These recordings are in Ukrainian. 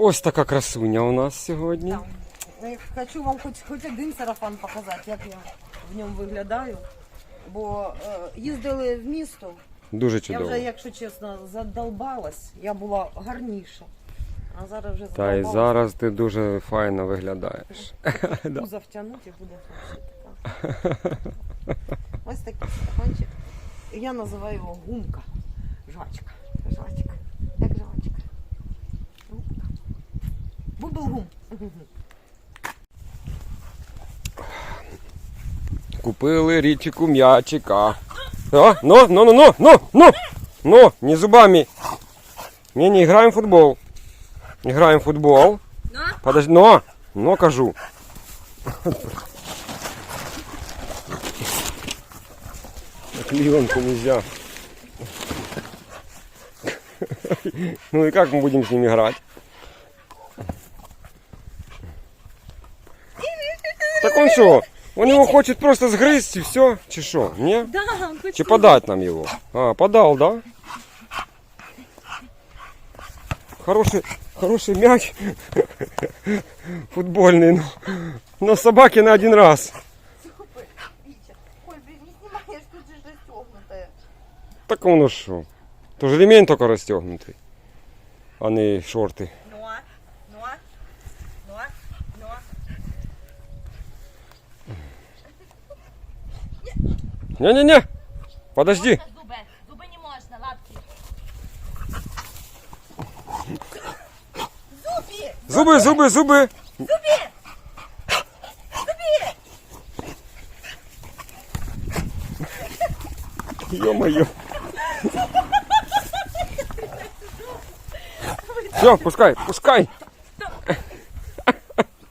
Ось така красуня у нас сьогодні. Да. Е, Хочу вам хоч, хоч один сарафан показати, як я в ньому виглядаю. Бо е, їздили в місто. Дуже Я вже, якщо чесно, задолбалась. Я була гарніша. А зараз вже Та й задолбалась. зараз ти дуже файно виглядаєш. Да. Пузо втягнуть і буде вообще така. Ось такий стаканчик. Я називаю його гумка. Жвачка. Жвачка. Як жвачка. Бубл-гум. Купили річику м'ячика. А, ну, ну, ну, ну, ну, ну, ну, не зубами. Не, не играем в футбол. Играем в футбол. Подожди, но, но кажу. Клеенку нельзя. Ну и как мы будем с ним играть? Так он что? Он его хочет просто сгрызть и все? Чи что? Не? Да, он хоче Чи подать нам его? А, подал, да? Хороший, хороший мяч. Футбольный, но, но собаки на один раз. Вітя, ой, блін, не знімаєш, тут же ж розтягнуте. Так воно що? Тож ремень только розтягнутий, а не шорти. Не-не-не, подожди. Зуби, зуби не можна, лапки. Зубі! Зуби, зуби, зуби. Ё-моё. Все, пускай, пускай.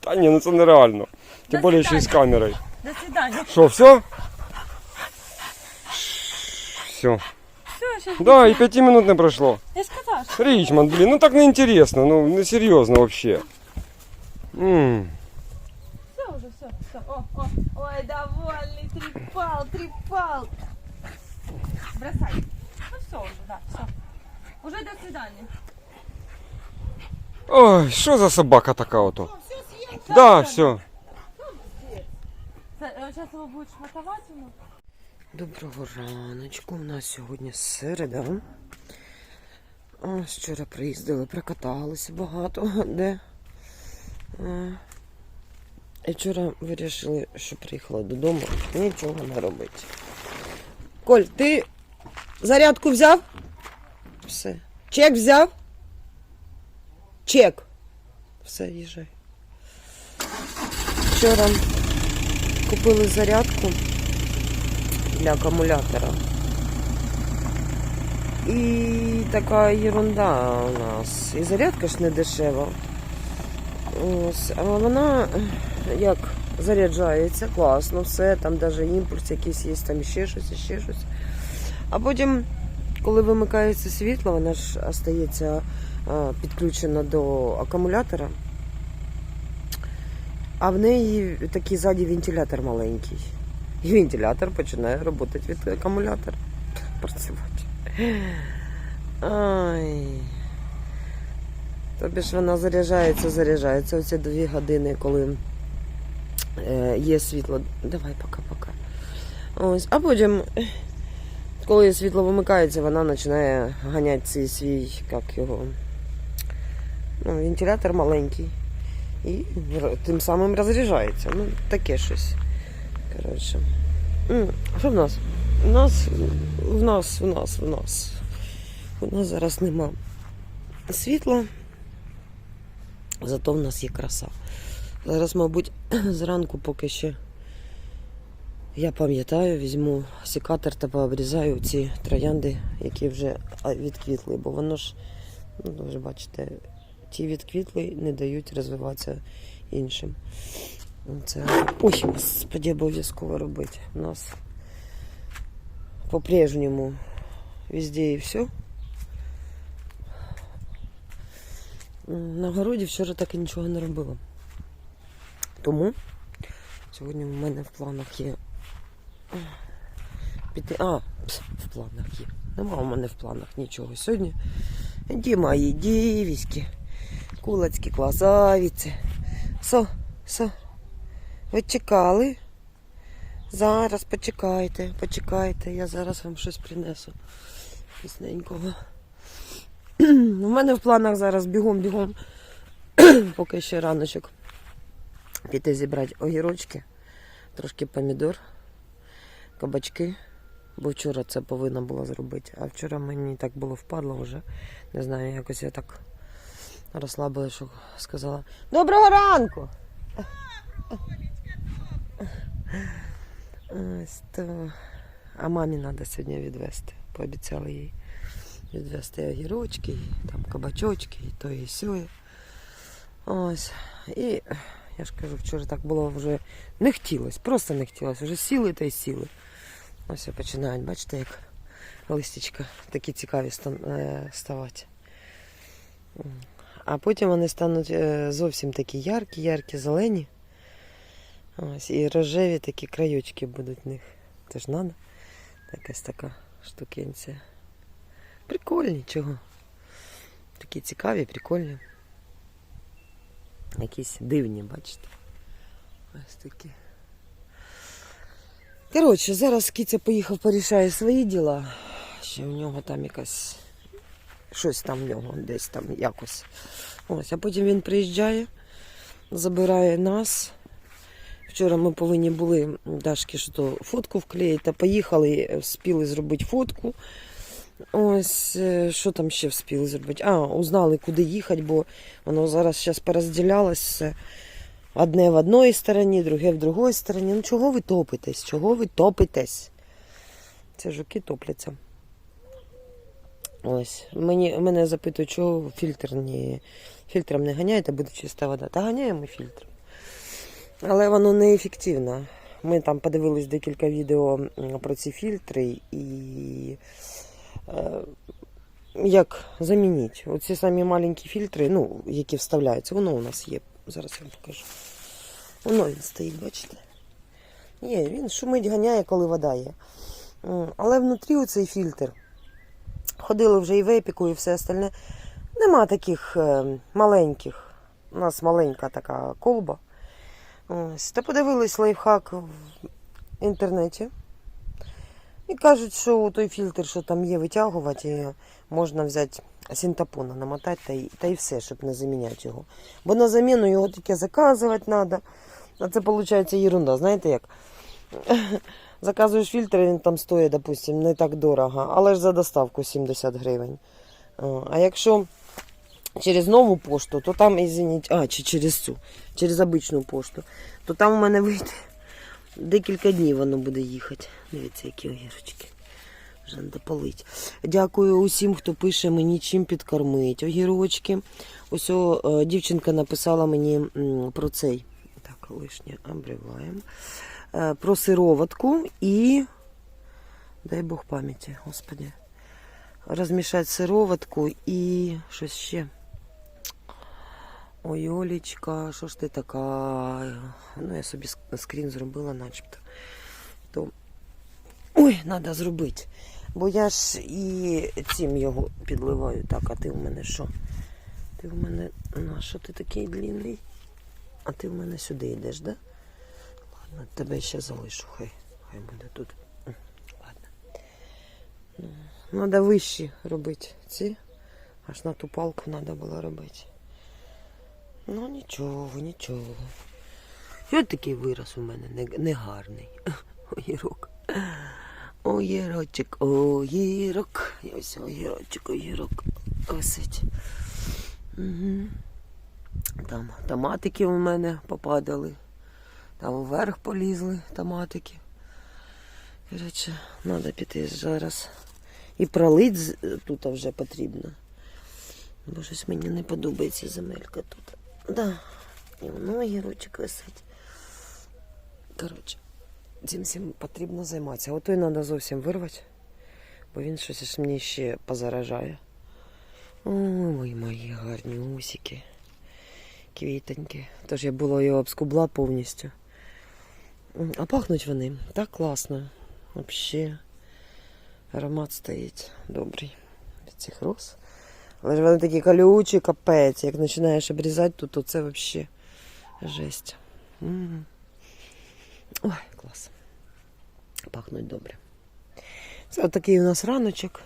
Та ні, ну це нереально. Тим більше ще й з камерою. До свидання. Що, все? Все. Все, щас. Да, і п'яти минут не пройшло. Я сказала, що Річман, блін, ну так не інтересно, ну не серйозно вообще. М. все вже, все, все. О, о, ой, довольний, тріпал, тріпал. Бросай. Ну все вже, да, все. Уже до свидання. Ой, що за собака така ото? Все съел. Да, все. Зараз його будуть шматувати воно. Доброго раночку. У нас сьогодні середа. Ось вчора приїздили, прокаталися багато де. Е, І вчора вирішили, що приїхала додому, нічого не робити. Коль, ти зарядку взяв? Все. Чек взяв? Чек. Все, їжджай. Вчора купили зарядку для акумулятора. І така ерунда у нас. І зарядка ж не дешева. Ось, а вона як заряджається, класно, все, там навіть імпульс якийсь є, там ще щось, ще щось. А потім, коли вимикається світло, вона ж остається підключена до акумулятора. А в неї такий ззаді вентилятор маленький. І вентилятор починає працювати від акумулятора. Працювати. Ай. Тобі ж вона заряджається, заряджається оці дві години, коли е, є світло. Давай, пока-пока. Ось. А потім, коли світло вимикається, вона починає ганяти цей свій, як його. Ну, вентилятор маленький. І тим самим розряджається. Ну, таке щось. Коротше. Що в нас? У нас, в нас, в нас, в нас. У нас зараз нема світла. Зато в нас є краса. Зараз, мабуть, зранку поки ще я пам'ятаю, візьму секатор та пообрізаю ці троянди, які вже відквітли, бо воно ж, ну, ви вже бачите, ті відквітли не дають розвиватися іншим. Це, ой, господи, обов'язково робити. У нас по-прежнему везде і все. На городі вчора так і нічого не робила. Тому сьогодні в мене в планах є піти. А, в планах є. Нема у мене в планах нічого. Сьогодні ді мої дівіськи. Кулацький класавіці. Со, со. Ви чекали? Зараз почекайте, почекайте, я зараз вам щось принесу. Пісненького. У мене в планах зараз бігом-бігом, поки ще раночок. Піти зібрати огірочки, трошки помідор, кабачки. Бо вчора це повинна була зробити. А вчора мені так було впадло вже. Не знаю, якось я так розслабила, що сказала. Доброго ранку! Ось то. А мамі треба сьогодні відвезти. Пообіцяла їй відвезти огірочки, там кабачочки, і то, і сьоє. Ось. І я ж кажу, вчора так було вже не хотілося, просто не хотілося. Вже сіли та й сіли. Ось починають, бачите, як листячка такі цікаві е, ставати. А потім вони стануть е, зовсім такі яркі, яркі, зелені. Ось, і рожеві такі краючки будуть в них. Це ж надо. Якась така штукенція. Прикольні, чого? Такі цікаві, прикольні. Якісь дивні, бачите. Ось такі. Коротше, зараз Кіця поїхав, порішає свої діла. Ще в нього там якась. Щось там в нього десь там якось. Ось, а потім він приїжджає, забирає нас. Вчора ми повинні були Дашки що фотку вклеїти, поїхали, вспіли зробити фотку. Ось, е, що там ще вспіли зробити? А, узнали, куди їхати, бо воно зараз зараз порозділялось. Одне в одній стороні, друге в другій стороні. Ну чого ви топитесь? Чого ви топитесь? Це жуки топляться. Ось. Мені, мене запитують, чого фільтр не, фільтром не ганяєте, буде чиста вода. Та ганяємо фільтром. Але воно не ефективно. Ми там подивились декілька відео про ці фільтри і е, як замінити. Оці самі маленькі фільтри, ну, які вставляються, воно у нас є. Зараз я вам покажу. Воно він стоїть, бачите? Є, він шумить, ганяє, коли вода є. Але внутрі оцей фільтр. Ходили вже і в епіку, і все остальне. Нема таких е, маленьких. У нас маленька така колба. Ось. Та подивились лайфхак в інтернеті. І кажуть, що той фільтр, що там є, витягувати, можна взяти синтепона, намотати та й, та й все, щоб не заміняти його. Бо на заміну його тільки заказувати треба. А це виходить ерунда, знаєте як? Заказуєш фільтр, він там стоїть, допустим, не так дорого, але ж за доставку 70 гривень. А якщо через нову пошту, то там, извиніть, а, чи через цю, через обичну пошту, то там у мене вийде декілька днів воно буде їхати. Дивіться, які огірочки. Вже треба полить. Дякую усім, хто пише мені чим підкормить. Огірочки. Ось о, е, дівчинка написала мені про цей. Так, лишнє обриваємо. Е, Про сироватку і. Дай Бог пам'яті, господи. Розмішати сироватку і щось ще. Ой, Олічка, що ж ти така? Ну, я собі скрін зробила, начебто. То... Ой, треба зробити. Бо я ж і цим його підливаю. Так, а ти в мене що? Ти в мене. На що ти такий длинний? А ти в мене сюди йдеш, да? Ладно, тебе ще залишу, хай. Хай буде тут. Ладно. Ну, Треба вищі робити ці. Аж на ту палку треба було робити. Ну нічого, нічого. Що такий вираз у мене негарний. Огірок. Огірочок, огірок. І ось огірочок, огірок висить. Угу. Там томатики у мене попадали. Там вверх полізли томатики. Коротше, треба піти зараз. І пролить тут вже потрібно. Бо щось мені не подобається земелька тут. Да. І воно огірочок висить. Коротше, цим всім потрібно займатися. Ото й треба зовсім вирвати, бо він щось мені ще позаражає. Ой, мої гарні усики. Квітонькі. Тож я було його обскубла повністю. А пахнуть вони так класно. Взагалі. Аромат стоїть добрий від цих роз. Але ж вони такі колючі, капець. Як починаєш обрізати, то, то це взагалі жесть. Ой, клас. Пахнуть добре. Це такий у нас раночок.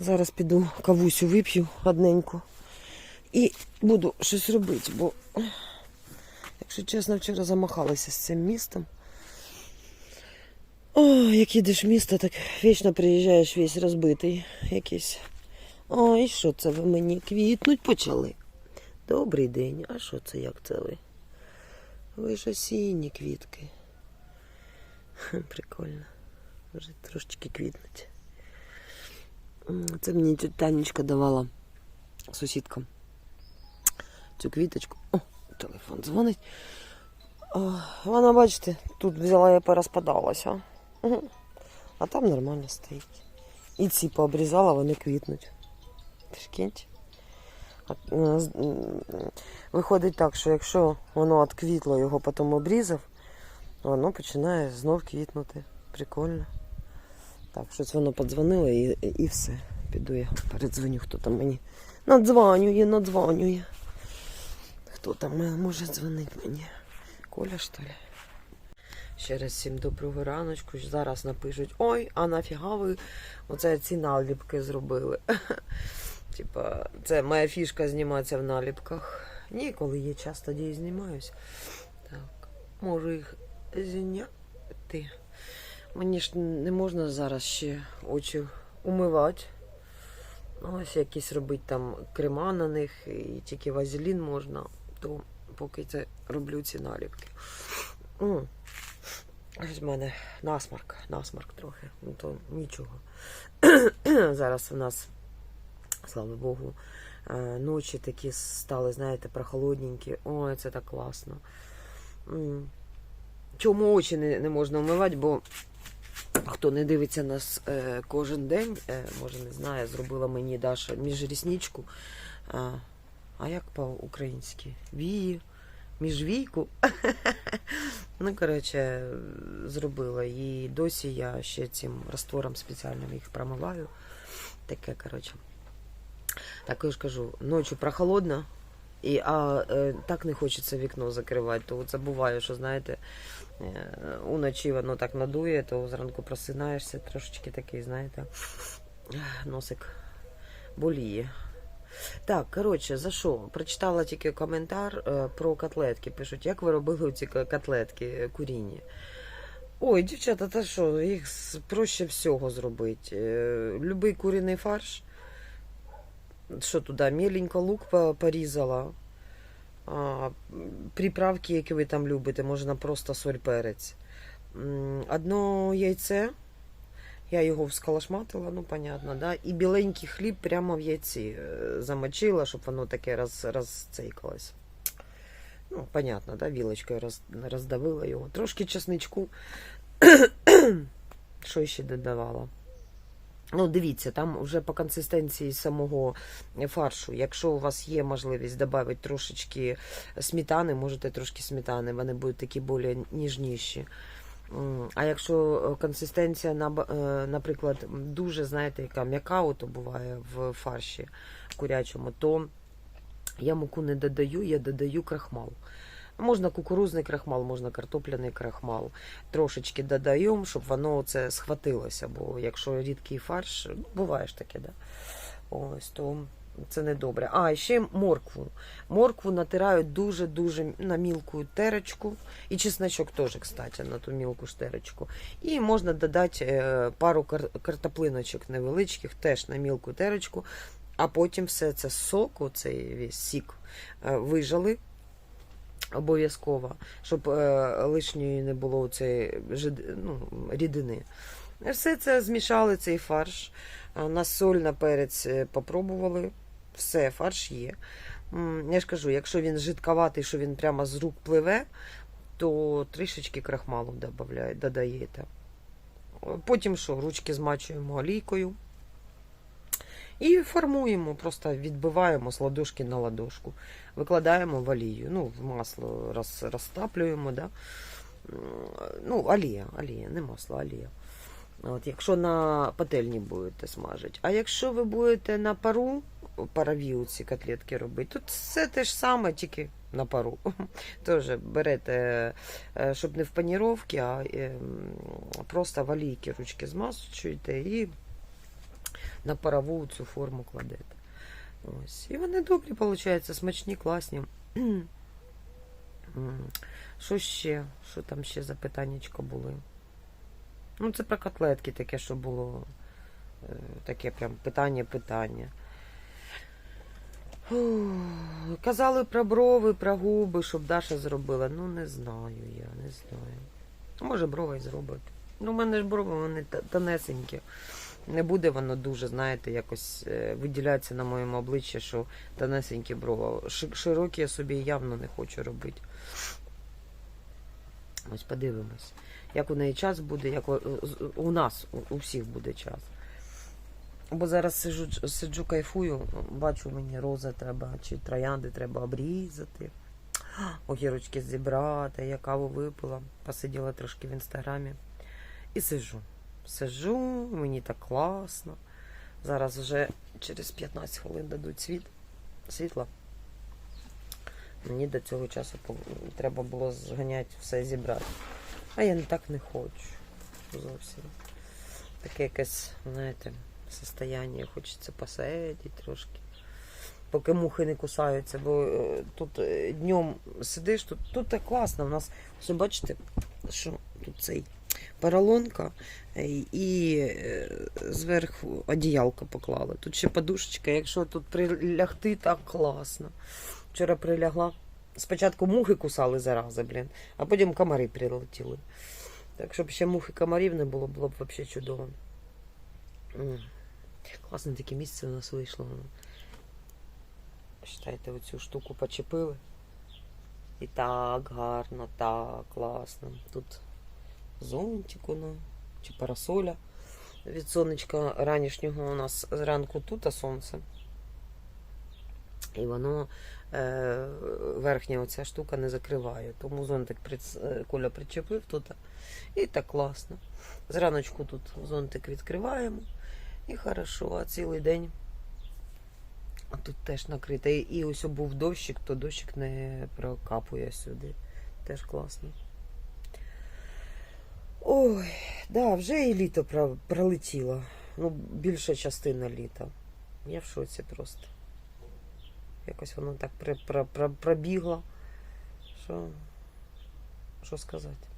Зараз піду кавусю вип'ю одненьку. І буду щось робити, бо, якщо чесно, вчора замахалася з цим містом. Ой, як їдеш в місто, так вічно приїжджаєш весь розбитий якийсь. Ой, що це ви мені квітнуть почали? Добрий день, а що це як це ви? Ви ж осінні квітки. Прикольно. Вже трошечки квітнуть. Це мені Танечка давала сусідкам. Цю квіточку. О, телефон дзвонить. Вона, бачите, тут взяла і порозпадалася. А там нормально стоїть. І ці пообрізала, вони квітнуть. Прикиньте. Виходить так, що якщо воно відквітло, його потім обрізав, воно починає знов квітнути. Прикольно. Так, щось воно подзвонило і, і все. Піду я передзвоню, хто там мені надзвонює, надзвонює. Хто там е, може дзвонити мені? Коля, що ли? Ще раз всім доброго раночку. Зараз напишуть: ой, а нафіга ви оце ці наліпки зробили. Типа, це моя фішка зніматися в наліпках. Ні, коли є час, тоді і знімаюсь. Так, можу їх зняти. Мені ж не можна зараз ще очі умивати. Ось якісь робити там крема на них, і тільки вазелін можна, то поки це роблю ці наліпки. М. Ось в мене насмарк, насмарк трохи, ну то нічого. Зараз у нас, слава Богу, е, ночі такі стали, знаєте, прохолодненькі. Ой, це так класно. Чому очі не, не можна вмивати, бо хто не дивиться нас е, кожен день, е, може не знає, зробила мені Даша міжрісничку. А, а як по-українськи? Вії, міжвійку. ну, коротше, зробила. І досі я ще цим раствором спеціальним їх промиваю. Таке, коротше. Так я ж кажу, ночі прохолодно, і, а е, так не хочеться вікно закривати, то от забуваю, що знаєте, е, уночі воно так надує, то зранку просинаєшся, трошечки такий, знаєте, носик боліє. Так, коротше, за що? Прочитала тільки коментар е, про котлетки. Пишуть, як ви робили ці котлетки курінні. Ой, дівчата, та що, їх проще всього зробити. Е, Любий куріний фарш. Що туди, міленько лук порізала. Приправки, які ви там любите, можна просто соль перець. Одно яйце. Я його всколошматила, ну, понятно, да? І біленький хліб прямо в яйці е, замочила, щоб воно таке роз, розцейкалось. Ну, понятно, да? Вілочкою роз, роздавила його. Трошки чесничку. Що ще додавала? Ну, дивіться, там вже по консистенції самого фаршу. Якщо у вас є можливість додати трошечки сметани, можете трошки сметани, вони будуть такі більш ніжніші. А якщо е, консистенція, е, наприклад, дуже, знаєте, яка м'яка ото буває в фарші курячому, то я муку не додаю, я додаю крахмал. Можна кукурузний крахмал, можна картопляний крахмал. Трошечки додаємо, щоб воно це схватилося. Бо якщо рідкий фарш, ну, буває ж таке, да? Ось, то це не добре. А, ще моркву. Моркву натирають дуже-дуже на мілку терочку. І чесночок теж, кстати, на ту мілку штерочку. І можна додати е, пару картоплиночок невеличких, теж на мілку терочку. А потім все це з соку, цей весь сік, е, вижали обов'язково, щоб е, лишньої не було цієї ну, рідини. Все це змішали, цей фарш. Е, На соль, на перець е, попробували. Все, фарш є. Я ж кажу, якщо він жидковатий, що він прямо з рук пливе, то трішечки крахмалу додаєте. Потім що, ручки змачуємо олійкою. І формуємо, просто відбиваємо з ладошки на ладошку. Викладаємо в олію. Ну, в масло роз, розтаплюємо, да? Ну, олія, олія, не масло, олія. От, якщо на пательні будете смажити. А якщо ви будете на пару парові ці котлетки робити. Тут все те ж саме, тільки на пару. Теж берете, е, щоб не в паніровці, а е, просто в олійки ручки змазуєте і на парову цю форму кладете. Ось. І вони добрі, виходять, смачні, класні. Що ще? Що там ще за питаннячко були? Ну, це про котлетки таке, що було. е, Таке прям питання-питання. Казали про брови, про губи, щоб Даша зробила. Ну, не знаю я, не знаю. Може, брови й зробить. Ну, у мене ж брови, вони тонесенькі. Не буде воно дуже, знаєте, якось е, виділятися на моєму обличчі, що тонесенькі брови. Широкі я собі явно не хочу робити. Ось подивимось. Як у неї час буде, як у, нас, у, всіх буде час. Бо зараз сиджу, сиджу кайфую, бачу, мені рози треба, чи троянди треба обрізати, огірочки зібрати, я каву випила, посиділа трошки в інстаграмі. І сиджу. Сиджу, мені так класно. Зараз вже через 15 хвилин дадуть світ, світло. Мені до цього часу треба було зганяти все зібрати. А я не так не хочу. Зовсім. Таке якесь, знаєте, состояние, хочеться посидіти трошки. Поки мухи не кусаються, бо е, тут е, днем сидиш, тут, тут так класно. У нас все бачите, що тут цей поролонка е, і е, зверху одіялка поклали. Тут ще подушечка, якщо тут прилягти, так класно. Вчора прилягла. Спочатку мухи кусали зарази, блін, а потім комари прилетіли. Так, щоб ще мух і комарів не було, було б взагалі чудово. Класне таке місце у нас вийшло. Считайте, оцю штуку почепили. І так гарно, так класно. Тут зонтик воно, чи парасоля від сонечка ранішнього у нас зранку тут, сонце. І воно е, верхня оця штука не закриває. Тому зонтик е, Коля причепив тут. І так класно. Зраночку тут зонтик відкриваємо. І хорошо, а цілий день. Тут теж накрито. І, і ось був дощик, то дощик не прокапує сюди. Теж класно. Ой, да, вже і літо пролетіло. Ну, більша частина літа. Я в шоці просто. Якось воно так пробігло. Що, що сказати?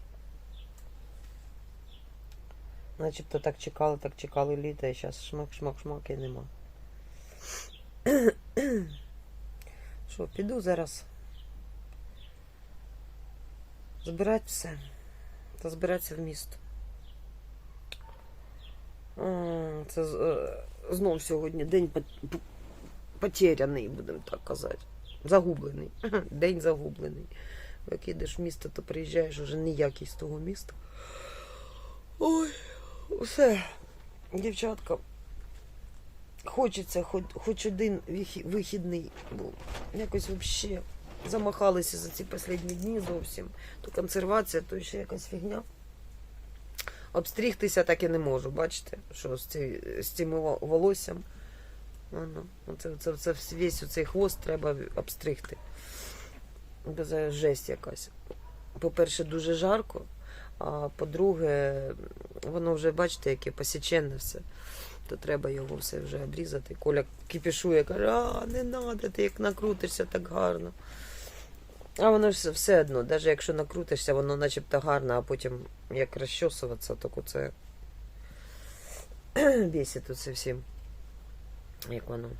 Начебто так чекали, так чекали літа, і зараз шмак, шмак, шмак і нема. Що, піду зараз. Збирати все. Та збиратися в місто. Це е, знов сьогодні день потеряний, будемо так казати. Загублений. День загублений. Як їдеш в місто, то приїжджаєш уже ніякий з того міста. Ой, все, дівчатка. Хочеться хоч, хоч один вихідний був. Якось взагалі замахалися за ці останні дні зовсім. То консервація, то ще якась фігня. Обстрігтися так і не можу, бачите, що з, ці, з цим волоссям. Воно, оце, це, це весь цей хвост треба обстригти. Це жесть якась. По-перше, дуже жарко, а по-друге, воно вже, бачите, яке посічене все. То треба його все вже обрізати. Коля кипішує, каже, а не треба, ти як накрутишся так гарно. А воно ж все одно, навіть якщо накрутишся, воно начебто гарно, а потім як розчосуватися, так оце бісить оце всім. Як воно?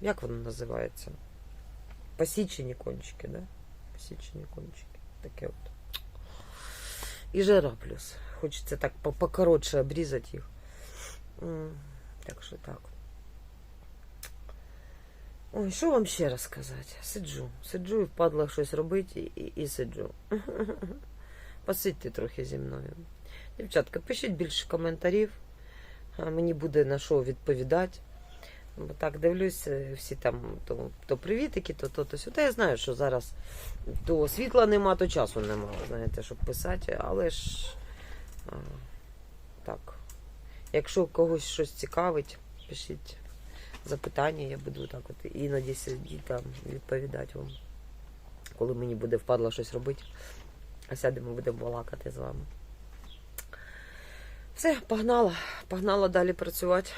Як воно називається? Посічені кончики, да? Посічені кончики. Таке от. І жара плюс. Хочеться так покоротше обрізати їх. Так що так. Ой, що вам ще розказати? Сиджу. Сиджу і впадла щось робити і, і, сиджу. Посидьте трохи зі мною. Дівчатка, пишіть більше коментарів. Мені буде на що відповідати. Бо так дивлюсь, е, всі там то, то привітики, то то, то сюди. Я знаю, що зараз то світла нема, то часу нема, знаєте, щоб писати, але ж так. Якщо когось щось цікавить, пишіть запитання, я буду так от іноді сидіти відповідати вам. Коли мені буде впадло щось робити, а сядемо, будемо балакати з вами. Все, погнала. Погнала далі працювати.